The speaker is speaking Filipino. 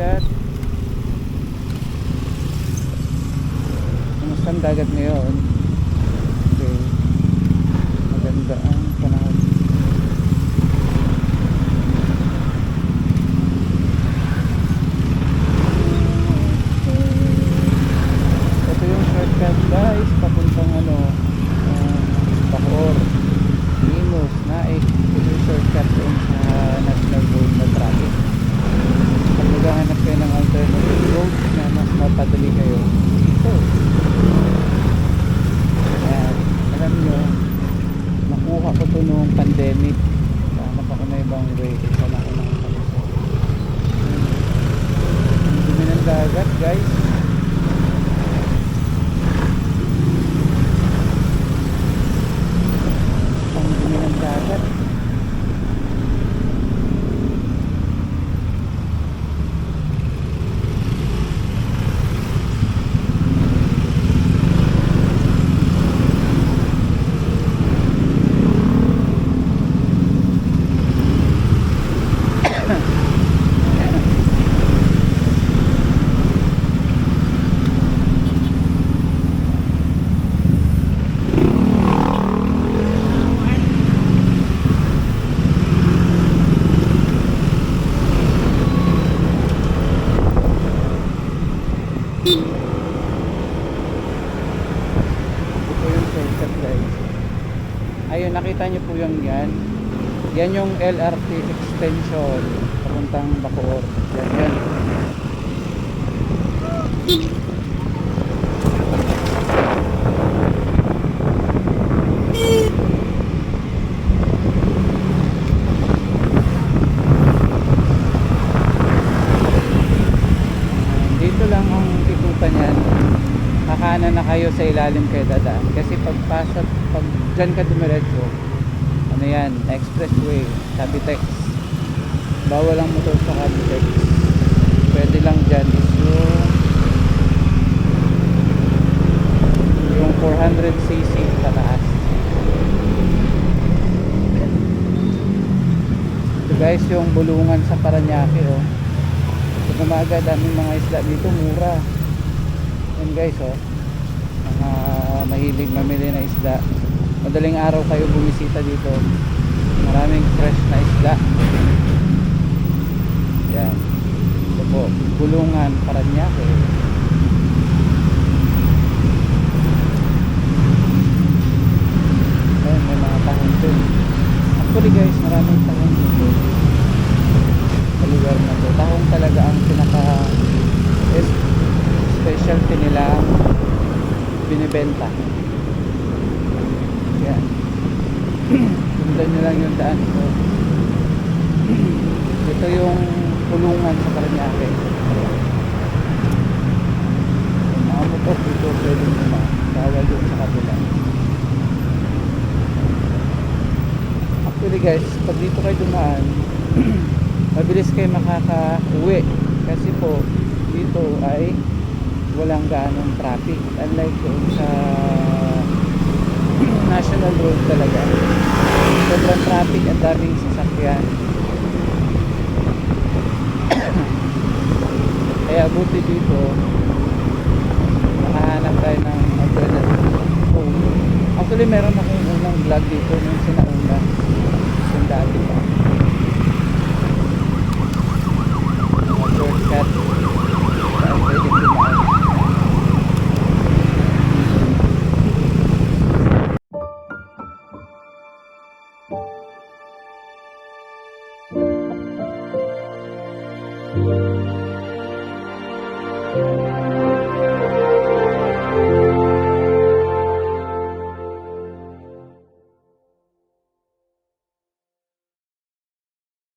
shortcut. Kumusta ang dagat ngayon? Okay. Maganda ang panahon. Ito yung shortcut guys, papuntang ano, uh, Bacoor, Limos, Naik. Ito yung shortcut doon sa National Road na traffic. Pag naghahanap kayo ng alternative road na mas mapadali kayo, ito. Ayan, alam nyo, nakuha ko to noong pandemic. Hanap ako na ibang way. Isa na ako ng kalusot. Ang dumi ng dagat guys. Ang dumi ng dagat. Ito yung shortcut guys. Ayun, nakita nyo po yung yan. Yan yung LRT extension papuntang Bacoor. Yan yan. Dito lang ang ikutan yan. Kakanan na kayo sa ilalim kayo dadaan. Kasi pagpasok, pag dyan ka dumiretso, ano yan, expressway, Cavitex. Bawal ang motor sa Cavitex. Pwede lang dyan is yung yung 400cc pataas. Ito guys, yung bulungan sa Paranaque oh. Pag umaga, daming mga isda dito, mura. Yan guys, oh. Mga mahilig mamili na isda. Madaling araw kayo bumisita dito. Maraming fresh na isda. Yan. Ito po, Bulungan, Paranaque. Ayan, may mga tahong dun. Actually guys, maraming tahong dito sa lugar na to. Tahong talaga ang pinaka is specialty nila binibenta. Yan. Sundan nyo lang yung daan ko. Ito yung pulungan sa Paranaque. Mga motor dito pwede nyo bawal doon sa kabila. Actually guys, pag dito kayo dumaan, mabilis kayo makaka-uwi kasi po dito ay walang ganong traffic. Unlike doon sa national road talaga. Sobrang traffic at daming sasakyan. Kaya buti dito nakahanap tayo ng alternative road. Actually meron akong unang vlog dito nung sinauna yung dati pa